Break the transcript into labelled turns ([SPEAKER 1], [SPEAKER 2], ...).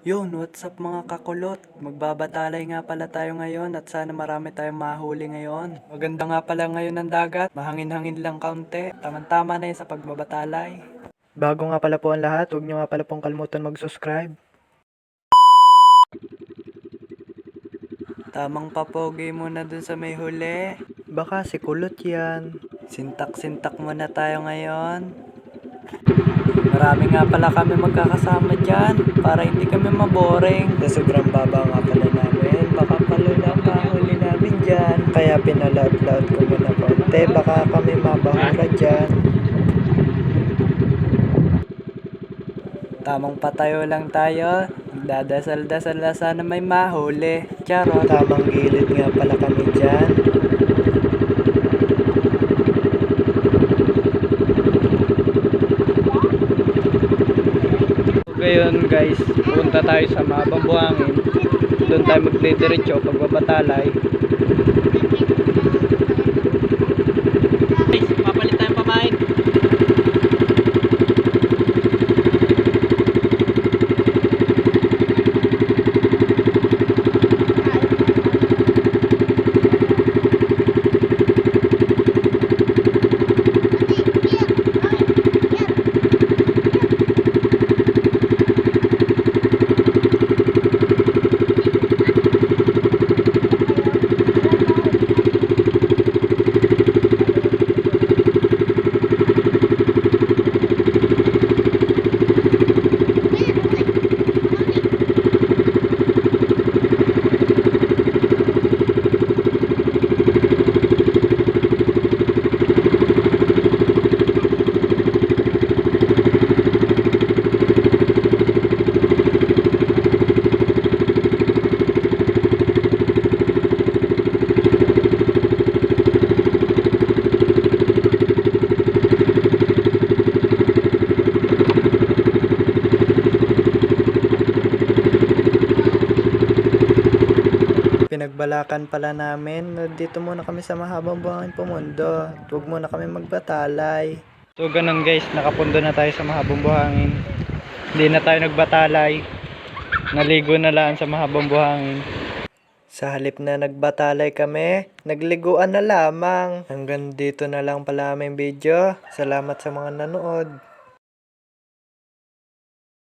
[SPEAKER 1] Yun, what's up mga kakulot? Magbabatalay nga pala tayo ngayon at sana marami tayong mahuli ngayon. Maganda nga pala ngayon ng dagat, mahangin-hangin lang kaunti. Tama-tama na yun sa pagbabatalay. Bago nga pala po ang lahat, huwag nyo nga pala pong kalimutan mag-subscribe. Tamang papogi muna dun sa may huli. Baka si kulot yan. Sintak-sintak muna tayo ngayon. Marami nga pala kami magkakasama dyan para hindi kami maboring. Sa sobrang baba nga pala namin, baka palula pa huli namin dyan. Kaya pinalaot-laot ko muna konti, baka kami mabahura dyan. Tamang patayo lang tayo. Dadasal-dasal na sana may mahuli. Charot. Tamang gilid nga pala kami dyan. Ngayon guys, punta tayo sa Mabang Buhangin. Doon tayo magdidiretso pagbabatalay. Guys, papalit tayong pamain. Pinagbalakan pala namin. Dito muna kami sa mahabang buhangin pumundo. At Huwag muna kami magbatalay. So ganun guys, nakapundo na tayo sa mahabang buhangin. Hindi na tayo nagbatalay. Naligo na lang sa mahabang buhangin. Sa halip na nagbatalay kami, nagliguan na lamang. Hanggang dito na lang pala aming video. Salamat sa mga nanood.